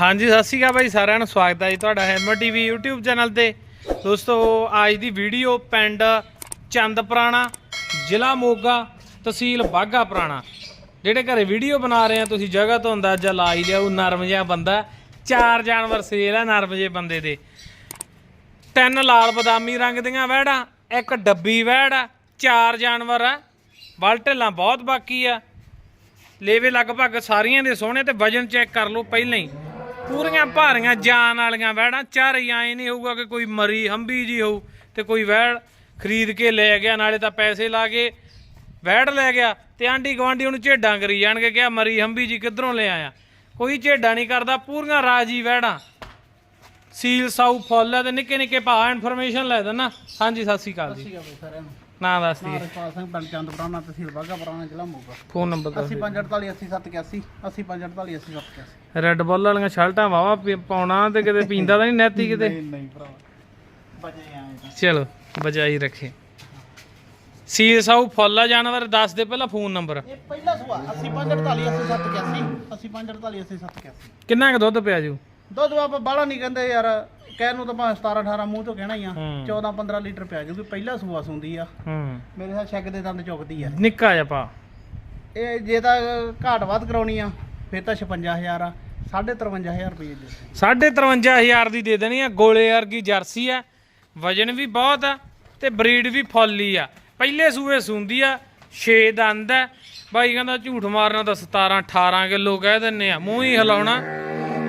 ਹਾਂਜੀ, ਸਤਿ ਸ਼੍ਰੀ ਅਕਾਲ ਬਾਈ, ਸਾਰਿਆਂ ਨੂੰ ਸਵਾਗਤ ਹੈ ਜੀ ਤੁਹਾਡਾ ਹੈਮਰ ਟੀਵੀ YouTube ਚੈਨਲ ਤੇ। ਦੋਸਤੋ, ਅੱਜ ਦੀ ਵੀਡੀਓ ਪਿੰਡ ਚੰਦ ਪੁਰਾਣਾ, ਜ਼ਿਲ੍ਹਾ ਮੋਗਾ ਤਹਿਸੀਲ ਬਾਗਾ ਪੁਰਾਣਾ। ਜਿਹੜੇ ਘਰੇ ਵੀਡੀਓ ਬਣਾ ਰਹੇ ਆ, ਤੁਸੀਂ ਜਗ੍ਹਾ ਤੋਂ ਅੰਦਾਜ਼ਾ ਲਾ ਹੀ ਲਿਆ ਉਹ ਨਰਮ ਜਿਹਾ ਬੰਦਾ ਚਾਰ ਜਾਨਵਰ ਸੇਲ ਆ ਨਰਮ ਜਿਹੇ ਬੰਦੇ ਦੇ। ਤਿੰਨ ਲਾਲ ਬਦਾਮੀ ਰੰਗ ਦੀਆਂ ਵਹਿੜਾਂ, ਇੱਕ ਡੱਬੀ ਵਹਿੜ ਆ ਚਾਰ ਜਾਨਵਰ ਆ ਬਲ ਢਿੱਲਾਂ ਬਹੁਤ ਬਾਕੀ ਆ। ਲੇਵੇ ਲਗਭਗ ਸਾਰੀਆਂ ਦੇ ਸੋਹਣੇ ਤੇ ਵਜਨ ਚੈੱਕ ਕਰ ਲਓ, ਪਹਿਲਾਂ ਹੀ। ਪੂਰੀਆਂ ਭਾਰੀਆਂ ਜਾਨ ਵਾਲੀਆਂ ਵਹਿੜਾਂ ਚਾਰੀਆਂ ਹੀ ਨਹੀਂ ਹੋਊਗਾ ਕਿ ਕੋਈ ਮਰੀ ਹੰਬੀ ਜੀ ਹੋਊ ਤੇ ਕੋਈ ਵਹਿੜ ਖਰੀਦ ਕੇ ਲੈ ਗਿਆ, ਨਾਲੇ ਤਾਂ ਪੈਸੇ ਲਾ ਕੇ ਵਹਿੜ ਲੈ ਗਿਆ ਤੇ ਆਂਢੀ ਗਵਾਂਢੀ ਉਹਨੂੰ ਝੇਡਾਂ ਕਰੀ ਜਾਣਗੇ ਕਿਹਾ ਮਰੀ ਹੰਬੀ ਜੀ ਕਿੱਧਰੋਂ ਲੈ ਆਇਆ। ਕੋਈ ਝੇਡਾਂ ਨਹੀਂ ਕਰਦਾ, ਪੂਰੀਆਂ ਰਾਜੀ ਵਹਿੜਾਂ। ਸੀਲ ਸਾਊ ਫੁੱਲ ਹੈ ਤੇ ਨਿੱਕੇ ਨਿੱਕੇ ਭਾ ਇਨਫੋਰਮੇਸ਼ਨ ਲੈ ਦੇਣਾ ਹਾਂਜੀ, ਸਤਿ ਸ਼੍ਰੀ ਅਕਾਲ ਜੀ। ਨੂੰ ਦੱਸ ਦਈਏ। ਰਜਪਾਲ ਸਿੰਘ ਪਿੰਡ ਚੰਦਪੁਰਾਣਾ ਤਹਿਸੀਲ ਬਾਗਾ ਪੁਰਾਣਾ ਜ਼ਿਲ੍ਹਾ ਮੋਗਾ। ਫੋਨ ਨੰਬਰ ਦੱਸ 8548 8781 8548 8781 ਰੈੱਡ ਬੁੱਲ ਵਾਲੀਆਂ ਸ਼ਰਟਾਂ ਵਾਵਾ ਪਾਉਣਾ ਤੇ ਕਿਤੇ ਪੀਂਦਾ ਤਾਂ ਨਹੀਂ ਨੈਤੀ ਕਿਤੇ। ਨਹੀਂ ਨਹੀਂ ਭਰਾ। ਬਜੇ ਆਏ ਤਾਂ। ਚਲੋ ਬਜਾਈ ਰੱਖੇ। ਸੀਲ ਸਾਊ ਫੁੱਲ ਜਾਨਵਰ ਦੱਸ ਦੇ ਪਹਿਲਾਂ ਫੋਨ ਨੰਬਰ ਇਹ ਪਹਿਲਾ ਸੁਆ 8548 8781 8548 8781 ਕਿੰਨਾ ਕੁ ਦੁੱਧ ਪਿਆ ਜੂ? ਦੁੱਧ ਆਪਾਂ ਬਾਹਲਾ ਨਹੀਂ ਕਹਿੰਦੇ ਯਾਰ ਕਹਿਣ ਨੂੰ ਤਾਂ ਭਾਵੇਂ 17 18 ਮੂੰਹ ਤੋਂ ਕਹਿਣਾ ਹੀ ਆ ਹੂੰ। 14 15 ਲੀਟਰ ਪਿਆ ਜੂਗੀ ਪਹਿਲਾ ਸੂਆ ਸੁੰਦੀ ਆ। ਹੂੰ। ਮੇਰੇ ਨਾਲ ਸ਼ੱਕ ਦੇ ਦੰਦ ਚੁੱਕਦੀ ਆ। ਨਿੱਕਾ ਜਿਹਾ ਪਾ। ਇਹ ਜੇ ਤਾਂ ਘਾਟ ਵੱਧ ਕਰਾਉਣੀ ਆ ਫਿਰ ਤਾਂ 56000 ਆ 53500 ਰੁਪਏ ਦੇ 53500 ਦੀ ਦੇ ਦੇਣੀ ਆ ਗੋਲੇ ਵਰਗੀ ਜਰਸੀ ਆ ਵਜਨ ਵੀ ਬਹੁਤ ਆ ਤੇ ਬਰੀਡ ਵੀ ਫੁੱਲ ਆ। ਪਹਿਲੇ ਸੂਏ ਸੁੰਦੀ ਆ 6 ਦੰਦ ਆ। ਬਾਈ ਕਹਿੰਦਾ ਝੂਠ ਮਾਰਨਾ ਤਾਂ 17 18 ਕਿਲੋ ਕਹਿ ਦਿੰਨੇ ਆ ਮੂੰਹ ਹੀ ਹਿਲਾਉਣਾ।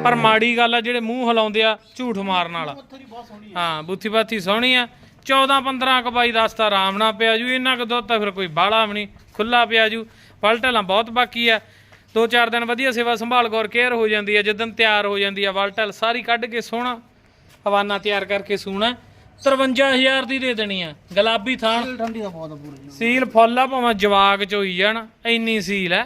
ਪਰ ਮਾੜੀ ਗੱਲ ਆ ਜਿਹੜੇ ਮੂੰਹ ਹਿਲਾਉਂਦੇ ਆ ਝੂਠ ਮਾਰਨ ਵਾਲਾ। ਹਾਂ ਬੁੱਥੀ ਬਾਥੀ ਸੋਹਣੀ ਆ। 14 15 ਕ ਬਾਈ ਦੱਸ ਤਾਂ ਆਰਾਮ ਨਾਲ ਪਿਆ ਜੂ ਇਹਨਾਂ ਕ ਦੁੱਧ ਤਾਂ ਫਿਰ ਕੋਈ ਬਾਹਲਾ ਵੀ ਨਹੀਂ ਖੁੱਲਾ ਪਿਆ ਜੂ। ਵਲਟਲਾਂ ਬਹੁਤ ਬਾਕੀ ਆ। ਦੋ ਚਾਰ ਦਿਨ ਵਧੀਆ ਸੇਵਾ ਸੰਭਾਲ ਗੌਰ ਕੇਅਰ ਹੋ ਜਾਂਦੀ ਆ ਜਦੋਂ ਤਿਆਰ ਹੋ ਜਾਂਦੀ ਆ ਵਲਟਲ ਸਾਰੀ ਕੱਢ ਕੇ ਸੋਹਣਾ ਹਵਾਨਾ ਤਿਆਰ ਕਰਕੇ ਸੂਣਾ। 53000 ਦੀ ਦੇ ਦੇਣੀ ਆ ਗੁਲਾਬੀ ਥਾਂ। ਆ। ਠੰਡੀ ਦਾ ਬਹੁਤ ਆ ਪੂਰੀ। ਸੀਲ ਫੁੱਲ ਆ ਭਾਵੇਂ ਜਵਾਕ ਚ ਹੋਈ ਜਾਣ ਇੰਨੀ ਸੀਲ ਐ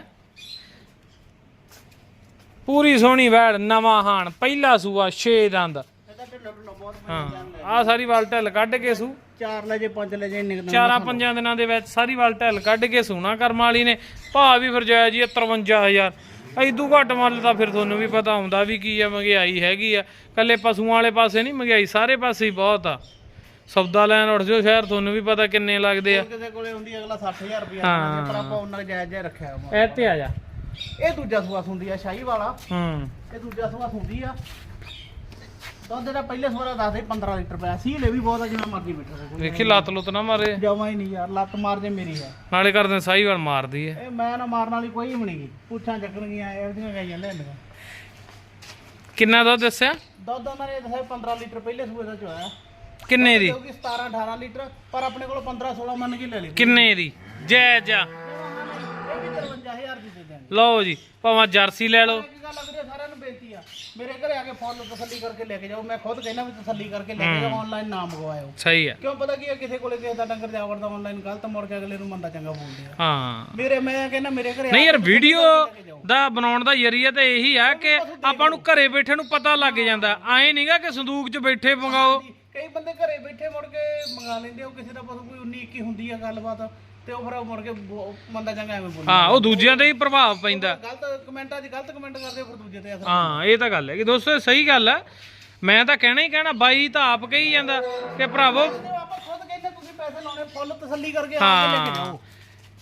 ਪੂਰੀ ਸੋਹਣੀ ਵੈੜ ਨਵਾਂ ਹਾਣ ਪਹਿਲਾ ਸੂਆ 6 ਦੰਦ। ਢਿੱਲਾ ਢੁੱਲਾ ਹਾਂ ਆ ਸਾਰੀ ਵਲਟਲ ਕੱਢ ਕੇ ਸੂ। ਚਾਰ ਲੈ ਜੇ ਪੰਜ ਲੈ ਜੇ ਦਿਨ ਚਾਰਾਂ ਪੰਜਾਂ ਦਿਨਾਂ ਦੇ ਵਿੱਚ ਸਾਰੀ ਵਾਲ ਢਿੱਲ ਕੱਢ ਕੇ ਸੋਨਾ ਕਰਮ ਵਾਲੀ ਨੇ। ਭਾਅ ਵੀ ਫਿਰ ਜਾਇਆ ਜੀ 53000 ਐਦੂ ਘੱਟ ਮੁੱਲ ਤਾਂ ਫਿਰ ਤੁਹਾਨੂੰ ਵੀ ਪਤਾ ਹੁੰਦਾ ਵੀ ਕੀ ਆ ਮਹਿੰਗਾਈ ਹੈਗੀ ਆ। ਕੱਲੇ ਪਸ਼ੂਆਂ ਵਾਲੇ ਪਾਸੇ ਨਹੀਂ ਮਹਿੰਗਾਈ ਸਾਰੇ ਪਾਸੇ ਹੀ ਬਹੁਤ ਆ। ਸੌਦਾ ਲੈਣ ਉੱਠ ਜਾਓ ਸ਼ਹਿਰ ਤੁਹਾਨੂੰ ਵੀ ਪਤਾ ਕਿੰਨੇ ਲੱਗਦੇ ਆ। ਕਿਸੇ ਕੋਲੇ ਹੁੰਦੀ ਅਗਲਾ 60000 ਰੁਪਏ ਹਾਂ। ਪਰ ਆਪਾਂ ਉਹਨਾਂ ਜਾਇਜ਼ ਜਾਇਜ਼ ਰੱਖਿਆ। ਐ ਤੇ ਆ ਜਾ। ਇਹ ਦੂਜਾ ਸੂਆ ਸੁੰਦੀ ਆ ਸ਼ਾਹੀ ਵਾਲਾ। ਹੂੰ। ਇਹ ਦੂਜਾ ਸੂਆ ਸੁੰਦੀ ਆ। ਦੁੱਧ ਦਾ ਪਹਿਲੇ ਸੂਆ ਦਾ ਦੱਸਦੇ 15 ਲੀਟਰ ਪਿਆ। ਸੀ ਲੈ ਵੀ ਬਹੁਤ ਆ ਜਿਵੇਂ ਮਰਜ਼ੀ ਬੈਠਾ ਵੇਖੀ ਲੱਤ ਲੁੱਤ ਨਾ ਮਾਰੇ। ਜਮਾ ਹੀ ਨਹੀਂ ਯਾਰ ਲੱਤ ਮਾਰ ਜੇ ਮੇਰੀ ਹੈ ਨਾਲੇ ਕਰਦੇ ਸਾਈ ਵਾਲ ਮਾਰਦੀ ਐ ਇਹ ਮੈਂ ਨਾ ਮਾਰਨ ਵਾਲੀ ਕੋਈ ਵੀ ਨਹੀਂਗੀ ਪੁੱਛਾਂ ਚੱਕਣਗੀਆਂ ਇਹਦੀਆਂ ਗਾਈਆਂ ਲੈਂਦੀਆਂ ਕਿੰਨਾ ਦੁੱਧ ਦੱਸਿਆ? ਦੁੱਧ ਉਹਨਾਂ ਨੇ ਦੱਸਿਆ 15 ਲੀਟਰ ਪਹਿਲੇ ਸੂਏ ਦਾ ਚੋਇਆ। ਕਿੰਨੇ ਦੀ? ਕਿਉਂਕਿ 17 18 ਲੀਟਰ ਪਰ ਆਪਣੇ ਕੋਲ 15 16 ਮੰਨ ਕੇ ਲੈ ਲਈ। ਕਿੰਨੇ ਦੀ? ਜੈ ਜਾ। ਇਹ ਵੀ 53000 ਦੀ ਦੇ ਦੇਣਗੇ ਲਓ ਜੀ ਭਾਵੇਂ ਜਰਸੀ ਲੈ ਲਓ। ਇੱਕ ਗੱਲ ਅਗਰੇ ਸਾਰਿਆਂ ਨੂੰ ਬੇਨਤੀ ਆ। ਮੇਰੇ ਘਰੇ ਆ ਕੇ ਫੋਨ ਤਸੱਲੀ ਕਰਕੇ ਲੈ ਕੇ ਜਾਓ। ਮੈਂ ਖੁਦ ਕਹਿੰਦਾ ਵੀ ਤਸੱਲੀ ਕਰਕੇ ਲੈ ਕੇ ਜਾਓ ਆਨਲਾਈਨ ਨਾ ਮੰਗਵਾਇਓ। ਸਹੀ ਆ। ਕਿਉਂ ਪਤਾ ਕੀ ਆ ਕਿਸੇ ਕੋਲੇ ਕਿਸੇ ਦਾ ਡੰਗਰ ਜਾਵੜ ਦਾ ਆਨਲਾਈਨ ਗਲਤ ਮੁੜ ਕੇ ਅਗਲੇ ਨੂੰ ਮੰਦਾ ਚੰਗਾ ਬੋਲਦੇ ਆ। ਹਾਂ। ਮੇਰੇ ਮੈਂ ਕਹਿੰਦਾ ਮੇਰੇ ਘਰੇ ਨਹੀਂ ਯਾਰ ਵੀਡੀਓ ਦਾ ਬਣਾਉਣ ਦਾ ਜਰੀਆ ਤਾਂ ਇਹੀ ਆ ਕਿ ਆਪਾਂ ਨੂੰ ਘਰੇ ਬੈਠੇ ਨੂੰ ਪਤਾ ਲੱਗ ਜਾਂਦਾ। ਐਂ ਨਹੀਂਗਾ ਕਿ ਸੰਦੂਕ 'ਚ ਬੈਠੇ ਮੰਗਾਓ। ਕਈ ਬੰਦੇ ਘਰੇ ਬੈਠੇ ਮੁੜ ਕੇ ਮੰਗਾ ਲੈਂਦੇ ਉਹ ਕਿਸੇ ਦਾ ਪਸ਼ੂ ਕੋਈ 19 21 ਹੁੰਦੀ ਆ ਗੱਲਬਾਤ। ਤੇ ਉਹ ਫਿਰ ਉਹ ਮੁੜ ਕੇ ਬੋ- ਮੰਦਾ ਚੰਗਾ ਐਵੇਂ ਬੋਲਦਾ। ਹਾਂ ਉਹ ਦੂਜਿਆਂ ਤੇ ਹੀ ਪ੍ਰਭਾਵ ਪੈਂਦਾ। ਗਲਤ ਕਮੈਂਟਾਂ 'ਚ ਗਲਤ ਕਮੈਂਟ ਕਰਦੇ ਫਿਰ ਦੂਜੇ ਤੇ ਅਸਰ। ਹਾਂ ਇਹ ਤਾਂ ਗੱਲ ਹੈ ਕਿ ਦੋਸਤੋ ਇਹ ਸਹੀ ਗੱਲ ਹੈ ਮੈਂ ਤਾਂ ਕਹਿਣਾ ਹੀ ਕਹਿਣਾ ਬਾਈ ਤਾਂ ਆਪ ਕਹੀ ਜਾਂਦਾ ਕਿ ਭਰਾਵੋ ਤੇ ਆਪਾਂ ਖੁਦ ਕਹਿੰਦੇ ਤੁਸੀਂ ਪੈਸੇ ਲਾਉਣੇ ਫੁੱਲ ਤਸੱਲੀ ਕਰਕੇ ਆ ਕੇ ਲੈ ਕੇ ਜਾਓ।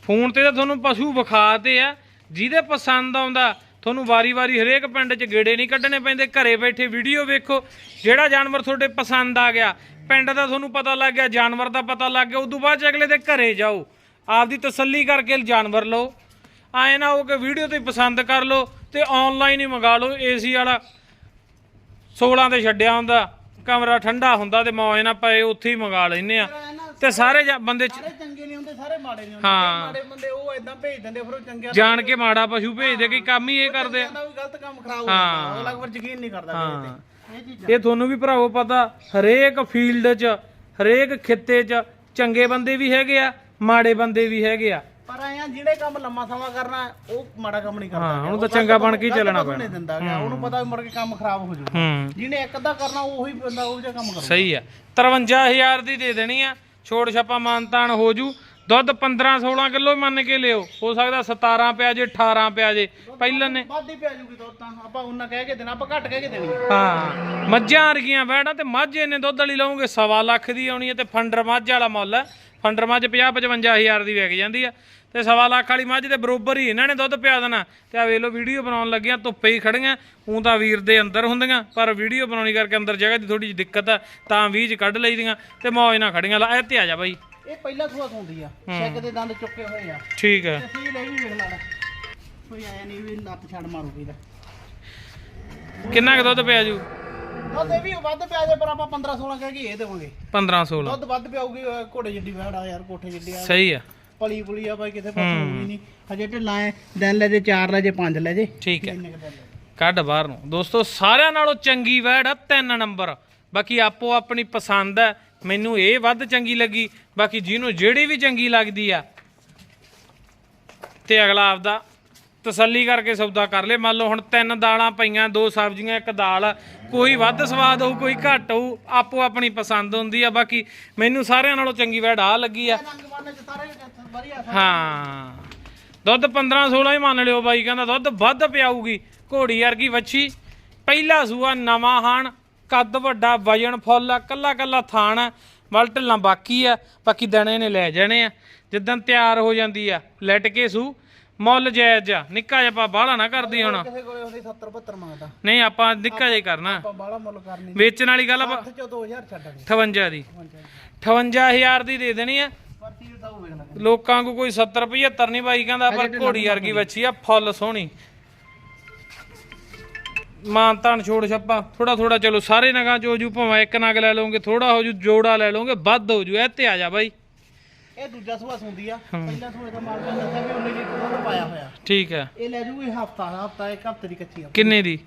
ਫੋਨ ਤੇ ਤਾਂ ਤੁਹਾਨੂੰ ਪਸ਼ੂ ਵਿਖਾਤੇ ਆ ਜਿਹਦੇ ਪਸੰਦ ਆਉਂਦਾ ਤੁਹਾਨੂੰ ਵਾਰੀ-ਵਾਰੀ ਹਰੇਕ ਪਿੰਡ 'ਚ ਗੇੜੇ ਨਹੀਂ ਕੱਢਣੇ ਪੈਂਦੇ। ਘਰੇ ਬੈਠੇ ਵੀਡੀਓ ਵੇਖੋ ਜਿਹੜਾ ਜਾਨਵਰ ਤੁਹਾਡੇ ਪਸੰਦ ਆ ਗਿਆ ਪਿੰਡ ਦਾ ਤੁਹਾਨੂੰ ਪਤਾ ਲੱਗ ਗਿਆ ਜਾਨਵਰ ਦਾ ਪਤਾ ਲੱਗ ਗਿਆ ਉਦੋਂ ਬਾਅਦ 'ਚ ਅਗਲੇ ਦੇ ਘਰੇ ਜਾਓ। ਆਪਦੀ ਤਸੱਲੀ ਕਰਕੇ ਜਾਨਵਰ ਲਓ। ਆਏ ਨਾ ਹੋ ਕੇ ਵੀਡੀਓ ਤੇ ਪਸੰਦ ਕਰ ਲਓ ਤੇ ਆਨਲਾਈਨ ਹੀ ਮੰਗਾ ਲਓ। ਏਸੀ ਵਾਲਾ 16 ਤੇ ਛੱਡਿਆ ਹੁੰਦਾ ਕਮਰਾ ਠੰਡਾ ਹੁੰਦਾ ਤੇ ਮੌਜ ਨਾਲ ਪਏ ਉੱਥੇ ਹੀ ਮੰਗਾ ਲੈਨੇ ਆ ਨਾ ਤੇ ਸਾਰੇ ਬੰਦੇ 'ਚ ਸਾਰੇ ਚੰਗੇ ਨਹੀਂ ਹੁੰਦੇ ਸਾਰੇ ਮਾੜੇ ਨਹੀਂ ਹੁੰਦੇ। ਹਾਂ। ਕਈ ਮਾੜੇ ਬੰਦੇ ਉਹ ਇਦਾਂ ਭੇਜ ਦਿੰਦੇ ਫਿਰ ਉਹ ਚੰਗਿਆਂ ਜਾਣ ਕੇ ਮਾੜਾ ਪਸ਼ੂ ਭੇਜਦੇ ਕਿ ਕੰਮ ਹੀ ਇਹ ਕਰਦੇ ਆ। ਗਲਤ ਕੰਮ ਖਰਾਬ ਹੋ। ਜਾਂਦਾ ਅਗਲਾ ਯਕੀਨ ਨਹੀਂ ਕਰਦਾ ਇਹ ਤੁਹਾਨੂੰ ਵੀ ਭਰਾਵੋ ਪਤਾ ਹਰੇਕ ਫੀਲਡ 'ਚ ਹਰੇਕ ਖਿੱਤੇ 'ਚ ਚੰਗੇ ਬੰਦੇ ਵੀ ਹੈਗੇ ਆ ਮਾੜੇ ਬੰਦੇ ਵੀ ਹੈਗੇ ਆ। ਪਰ ਆਇਆ ਜਿਹੜੇ ਕੰਮ ਲੰਮਾ ਸਮਾਂ ਕਰਨਾ ਉਹ ਮਾੜਾ ਕੰਮ ਨਹੀਂ ਕਰਦਾ ਹਾਂ, ਉਹਨੂੰ ਉਹ ਤਾਂ ਚੰਗਾ ਬਣ ਕੇ ਹੀ ਚੱਲਣਾ ਪੈਣਾ। ਨਹੀਂ ਦਿੰਦਾ ਗਾ, ਉਹਨੂੰ ਪਤਾ ਵੀ ਮੁੜ ਕੇ ਕੰਮ ਖਰਾਬ ਹੋ ਜਾਊਗਾ। ਹੂੰ। ਜਿਹਨੇ ਇੱਕ ਅੱਧਾ ਕਰਨਾ ਉਹੀ ਬੰਦਾ ਉਹ ਜਿਹਾ ਕੰਮ ਕਰਦਾ ਸਹੀ ਆ। 53000 ਦੀ ਦੇ ਦੇਣੀ ਆ। ਛੋੜ ਛਾਪਾ ਮਾਨਤਾਨ ਹੋ ਜੂ। ਦੁੱਧ 15 16 ਕਿਲੋ ਮੰਨ ਕੇ ਲਿਓ। ਹੋ ਸਕਦਾ 17 ਪਿਆ ਜੇ 18 ਪਿਆ ਜੇ। ਪਹਿਲਾਂ ਨੇ ਵੱਧ ਹੀ ਪੈ ਜੂਗੀ ਦੁੱਧ ਤਾਂ। ਆਪਾਂ ਉਹਨਾਂ ਕਹਿ ਕੇ ਦੇਣਾ ਆਪਾਂ ਘੱਟ ਕਹਿ ਕੇ ਦੇਣੀ ਆ। ਹਾਂ। ਮੱਝਾਂ ਵਰਗੀਆਂ ਵੈੜਾਂ ਤੇ ਮੱਝ ਇਹਨੇ ਦੁੱਧ ਵਾਲੀ ਲਾਉਂਗੇ ਸਵਾ ਲੱਖ ਦੀ ਆਉਣੀ ਹੈ ਤੇ ਫੰਡਰ ਮੱਝ ਵਾਲਾ ਮੁੱਲ ਹੈ ਫੰਡਰ ਮੱਝ 50 55 ਹਜ਼ਾਰ ਦੀ ਵਿਕ ਜਾਂਦੀ ਆ। ਤੇ ਸਵਾ ਲੱਖ ਵਾਲੀ ਮੱਝ ਦੇ ਬਰੋਬਰ ਹੀ ਇਹਨਾਂ ਨੇ ਦੁੱਧ ਪਿਆ ਦੇਣਾ। ਤੇ ਆ ਵੇਖ ਲਓ ਵੀਡੀਓ ਬਣਾਉਣ ਲੱਗਿਆ ਧੁੱਪੇ ਹੀ ਖੜੀਆਂ। ਉਂ ਤਾਂ ਵੀਰ ਦੇ ਅੰਦਰ ਹੁੰਦੀਆਂ ਪਰ ਵੀਡੀਓ ਬਣਾਉਣੀ ਕਰਕੇ ਅੰਦਰ ਜਗ੍ਹਾ ਦੀ ਥੋੜੀ ਜਿਹੀ ਦਿੱਕਤ ਆ ਤਾਂ ਵੀਜ ਕੱਢ ਲਈਦੀਆਂ ਤੇ ਮੌਜ ਨਾਲ ਖੜੀਆਂ ਲਾ ਇਹ ਤੇ ਆ ਜਾ ਬਾਈ। ਇਹ ਪਹਿਲਾ ਸੂਆ ਸੌਂਦੀ ਆ ਛੱਕ ਦੇ ਦੰਦ ਚੁੱਕੇ ਹੋਏ ਆ। ਠੀਕ ਹੈ ਅਸੀਂ ਲੈ ਵੀ ਵੇਖ ਲਾ। ਕੋਈ ਆਇਆ ਨਹੀਂ ਵੀ ਲੱਤ ਛੱਡ ਮਾਰੂਗੀ ਦਾ ਕਿੰਨਾ ਕੁ ਦੁੱਧ ਪਿਆ ਜੂ? ਦੁੱਧ ਇਹ ਵੀ ਵੱਧ ਪਿਆ ਜੇ ਪਰ ਆਪਾਂ 15 16 ਕਹਿ ਕੇ ਇਹ ਦੇਵਾਂਗੇ। 15 16 ਦੁੱਧ ਵੱਧ ਪਿਆਊਗੀ ਅਹ ਘੋੜੇ ਜਿੱਡੀ ਵੈੜ ਆ ਯਾਰ ਕੋਠੇ ਜਿੱਡੀ ਆ। ਸਹੀ ਆ। ਪਲੀ ਪੁਲੀ ਆ ਬਾਈ ਕਿਤੇ ਪਾਸੇ ਹੋਈ ਨਹੀਂ ਹਜੇ ਢਿੱਲਾ ਐ ਦਿਨ ਲੈ ਜੇ ਚਾਰ ਲੈ ਜੇ ਪੰਜ ਲੈ ਜੇ। ਠੀਕ ਹੈ ਇੰਨੇ ਕੁ ਦਿਨ ਲੈ ਜੇ। ਕੱਢ ਬਾਹਰ ਨੂੰ। ਦੋਸਤੋ ਸਾਰਿਆਂ ਨਾਲੋਂ ਚੰਗੀ ਵੈੜ ਆ ਤਿੰਨ ਨੰਬਰ। ਬਾਕੀ ਆਪੋ ਆਪਣੀ ਪਸੰਦ ਹੈ ਮੈਨੂੰ ਇਹ ਵੱਧ ਚੰਗੀ ਲੱਗੀ। ਬਾਕੀ ਜਿਹਨੂੰ ਜਿਹੜੀ ਵੀ ਚੰਗੀ ਲੱਗਦੀ ਆ। ਤੇ ਅਗਲਾ ਆਪਦਾ ਤਸੱਲੀ ਕਰਕੇ ਸੌਦਾ ਕਰ ਲੇ। ਮੰਨ ਲਓ ਹੁਣ ਤਿੰਨ ਦਾਲਾਂ ਪਈਆਂ, ਦੋ ਸਬਜ਼ੀਆਂ, ਇੱਕ ਦਾਲ। ਕੋਈ ਵੱਧ ਸਵਾਦ ਹੋਊ, ਕੋਈ ਘੱਟ ਹੋਊ, ਆਪੋ ਆਪਣੀ ਪਸੰਦ ਹੁੰਦੀ ਆ। ਬਾਕੀ ਮੈਨੂੰ ਸਾਰਿਆਂ ਨਾਲੋਂ ਚੰਗੀ ਵੈੜ ਆ ਲੱਗੀ ਆ। ਹਾਂ। ਦੁੱਧ 15 16 ਹੀ ਮੰਨ ਲਿਓ ਬਾਈ, ਕਹਿੰਦਾ ਦੁੱਧ ਵੱਧ ਪਿਆਊਗੀ, ਘੋੜੀ ਵਰਗੀ ਵੱਛੀ। ਪਹਿਲਾ ਸੂਆ ਨਵਾਂ ਹਾਣ, ਕੱਦ ਵੱਡਾ, ਵਜਨ ਫੁੱਲ ਆ ਕੱਲਾ ਕੱਲਾ ਥਾਣ ਆ ਮਲ ਢਿੱਲਾਂ ਬਾਕੀ ਆ। ਬਾਕੀ ਦਣੇ ਨੇ ਲੈ ਜਾਣੇ ਆ। ਜਿੱਦਾਂ ਤਿਆਰ ਹੋ ਜਾਂਦੀ ਆ ਲੈਟ ਕੇ ਸੂ। ਮੁੱਲ ਜਾਇਜ਼ ਆ। ਨਿੱਕਾ ਜਿਹਾ ਆਪਾਂ ਬਾਹਲਾ ਨਾ ਕਰਦੀ ਹੁਣ। ਕਿਸੇ ਕੋਲੇ ਹੁੰਦੀ 70 72 ਮੰਗਦਾ। ਨਹੀਂ ਆਪਾਂ ਨਿੱਕਾ ਜਿਹਾ ਹੀ ਕਰਨਾ। ਆਪਾਂ ਬਾਹਲਾ ਮੁੱਲ ਕਰਨੀ ਵੇਚਣ ਵਾਲੀ ਗੱਲ ਆਪਾਂ ਹੱਥ ਚੋਂ 2000 ਛੱਡਾਂਗੇ 58 ਦੀ। 58000 ਦੀ। ਦੇ ਦੇਣੀ ਆ। ਲੋਕਾਂ ਕੋ ਕੋਈ 70 75 ਨਹੀਂ ਬਾਈ ਕਹਿੰਦਾ ਪਰ ਘੋੜੀ ਵਰਗੀ ਵੱਛੀ ਆ ਫੁੱਲ ਸੋਹਣੀ। ਮਾਨ ਤਾਨ ਛੋੜ ਛੱਪਾ ਥੋੜਾ ਥੋੜਾ ਚਲੋ ਸਾਰੇ ਨਗਾਂ ਚੋ ਜੂ ਭਾਵੇਂ ਇੱਕ ਨਗ ਲੈ ਲਓਗੇ ਥੋੜਾ ਹੋ ਜੂ ਜੋੜਾ ਲੈ ਲਓਗੇ ਵੱਧ ਹੋ ਜੂ ਇਹ ਤੇ ਆ ਜਾ ਬਾਈ। ਇਹ ਦੂਜਾ ਸੂਆ ਸੁੰਦੀ ਆ। ਪਹਿਲਾ ਸੂਆ ਦਾ ਮਾਲਕ ਨੇ ਦੱਸਿਆ ਵੀ 19 ਲੀਟਰ ਦੁੱਧ ਪਾਇਆ ਹੋਇਆ। ਠੀਕ ਹੈ। ਇਹ ਲੈ ਜੂਗੀ ਹਫਤਾ ਹਫਤਾ ਇੱਕ ਹਫ਼ਤੇ ਦੀ ਕੱਚੀ ਆ। ਕਿੰਨੇ ਦੀ?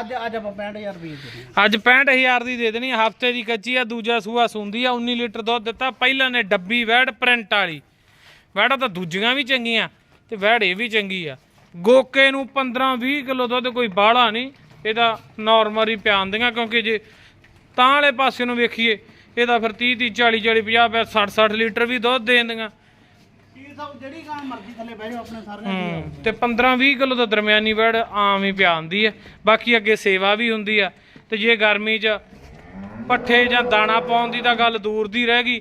ਅੱਜ ਅੱਜ ਆਪਾਂ 65000 ਰੁਪਏ ਦੇ ਅੱਜ 65000 ਦੀ ਦੇ ਦੇਣੀ ਹਫ਼ਤੇ ਦੀ ਕੱਚੀ ਆ ਦੂਜਾ ਸੂਆ ਸੁੰਦੀ ਆ 19 ਲੀਟਰ ਦੁੱਧ ਦਿੱਤਾ ਪਹਿਲਾਂ ਨੇ ਡੱਬੀ ਵੈੜ ਪ੍ਰਿੰਟ ਵਾਲੀ। ਵੈੜਾਂ ਤਾਂ ਦੂਜੀਆਂ ਵੀ ਚੰਗੀਆਂ ਤੇ ਵੈੜ ਇਹ ਵੀ ਚੰਗੀ ਆ। ਗੋਕੇ ਨੂੰ 15 20 ਕਿਲੋ ਦੁੱਧ ਕੋਈ ਬਾਹਲਾ ਨਹੀਂ ਇਹਦਾ ਨਾਰਮਲ ਹੀ ਪਿਆਉਂਦੀਆਂ ਕਿਉਂਕਿ ਜੇ ਤਾਂ ਵਾਲੇ ਪਾਸੇ ਨੂੰ ਵੇਖੀਏ ਇਹਦਾ ਫਿਰ 30 30 40 40 50 50 60 60 ਲੀਟਰ ਵੀ ਦੁੱਧ ਦਿੰਦੀਆਂ ਜਿਹੜੀ ਗਾਂ ਮਰਜ਼ੀ ਥੱਲੇ ਬਹਿ ਜਾਓ ਆਪਣੇ ਸਾਰਿਆਂ ਦੀ ਹੂੰ ਤੇ 15 20 ਕਿਲੋ ਦਾ ਦਰਮਿਆਨੀ ਵੜ ਆਮ ਹੀ ਪਿਆ ਹੁੰਦੀ ਹੈ। ਬਾਕੀ ਅੱਗੇ ਸੇਵਾ ਵੀ ਹੁੰਦੀ ਆ। ਤੇ ਜੇ ਗਰਮੀ 'ਚ ਪੱਠੇ ਜਾਂ ਦਾਣਾ ਪਾਉਣ ਦੀ ਤਾਂ ਗੱਲ ਦੂਰ ਦੀ ਰਹਿ ਗਈ।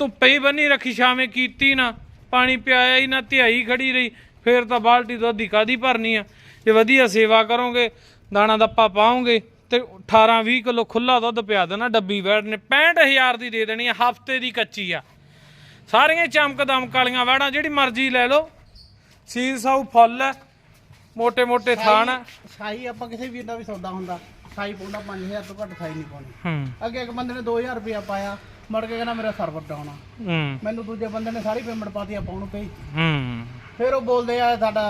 ਧੁੱਪੇ ਹੀ ਬੰਨੀ ਰੱਖੀ ਛਾਵੇਂ ਕੀਤੀ ਨਾ ਪਾਣੀ ਪਿਆਇਆ ਹੀ ਨਾ ਧਿਆਈ ਖੜੀ ਰਹੀ। ਫੇਰ ਤਾਂ ਬਾਲਟੀ ਦੁੱਧ ਦੀ ਕਾਦੀ ਭਰਨੀ ਆ? ਜੇ ਵਧੀਆ ਸੇਵਾ ਕਰੋਗੇ ਦਾਣਾ ਦੱਪਾ ਪਾਓਗੇ ਤੇ 18 20 ਕਿਲੋ ਖੁੱਲਾ ਦੁੱਧ ਪਿਆ ਦੇਣਾ ਡੱਬੀ ਵੈੜ ਨੇ 65000 ਦੀ ਦੇ ਦੇਣੀ ਹੈ ਹਫ਼ਤੇ ਦੀ ਕੱਚੀ ਆ। ਸਾਰੀਆਂ ਚਮਕ ਦਮਕ ਵਾਲੀਆਂ ਵੈੜਾਂ ਜਿਹੜੀ ਮਰਜ਼ੀ ਲੈ ਲਓ। ਸੀਲ ਸਾਊ ਫੁੱਲ ਮੋٹے ਮੋٹے ਥਾਣ ਸਾਈ ਆਪਾਂ ਕਿਸੇ ਵੀਰ ਦਾ ਵੀ ਸੌਦਾ ਹੁੰਦਾ। ਸਾਈ ਪੋਣਾ 5000 ਤੋਂ ਘੱਟ ਸਾਈ ਨਹੀਂ ਪਾਉਣੀ। ਅੱਗੇ ਇੱਕ ਬੰਦੇ ਨੇ 2000 ਰੁਪਇਆ ਪਾਇਆ ਮੜ ਕੇ ਕਹਿੰਦਾ ਮੇਰਾ ਸਰਵਰ ਡਾਊਨ ਆ ਮੈਨੂੰ ਦੂਜੇ ਬੰਦੇ ਨੇ ਸਾਰੀ ਪੇਮੈਂਟ ਪਾਤੀ ਆਪਾਂ ਉਹਨੂੰ ਭੇਜ ਫਿਰ ਉਹ ਬੋਲਦੇ ਆ ਸਾਡਾ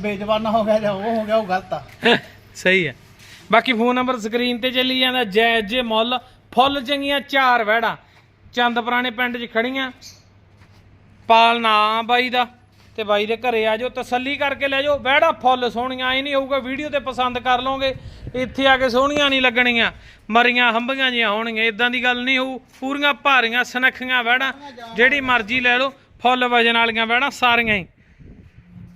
ਬੇਜਵਾਨਾ ਹੋ ਗਿਆ ਜਾਂ ਉਹ ਹੋ ਗਿਆ ਉਹ ਗਲਤ ਆ। ਸਹੀ ਹੈ ਬਾਕੀ ਫੋਨ ਨੰਬਰ ਸਕਰੀਨ ਤੇ ਚੱਲੀ ਜਾਂਦਾ, ਜੈ, ਜੇ, ਮੁੱਲ, ਫੁੱਲ ਚੰਗੀਆਂ, ਚਾਰ ਵਹਿੜਾਂ। ਚੰਦ ਪੁਰਾਣੇ ਪਿੰਡ 'ਚ ਖੜੀਆਂ। ਪਾਲ ਨਾ ਬਾਈ ਦਾ, ਤੇ ਬਾਈ ਦੇ ਘਰੇ ਆ ਜਾਓ, ਤਸੱਲੀ ਕਰਕੇ ਲੈ ਜਾਓ। ਵਹਿੜਾ ਫੁੱਲ ਸੋਹਣੀਆਂ, ਐ ਨਹੀਂ ਹੋਊਗਾ, ਵੀਡੀਓ ਤੇ ਪਸੰਦ ਕਰ ਲਓਗੇ। ਇੱਥੇ ਆ ਕੇ ਸੋਹਣੀਆਂ ਨਹੀਂ ਲੱਗਣੀਆਂ। ਮਰੀਆਂ ਹੰਬੀਆਂ ਜੀਆਂ ਹੋਣਗੀਆਂ ਇਦਾਂ ਦੀ ਗੱਲ ਨਹੀਂ ਹੋਊ। ਪੂਰੀਆਂ ਭਾਰੀਆਂ, ਸਨਖੀਆਂ ਵਹਿੜਾਂ, ਜਿਹੜੀ ਮਰਜ਼ੀ ਲੈ ਲਓ, ਫੁੱਲ ਵਜਨ ਵਾਲੀਆਂ ਵਹਿੜਾਂ ਸਾਰੀਆਂ ਹੀ।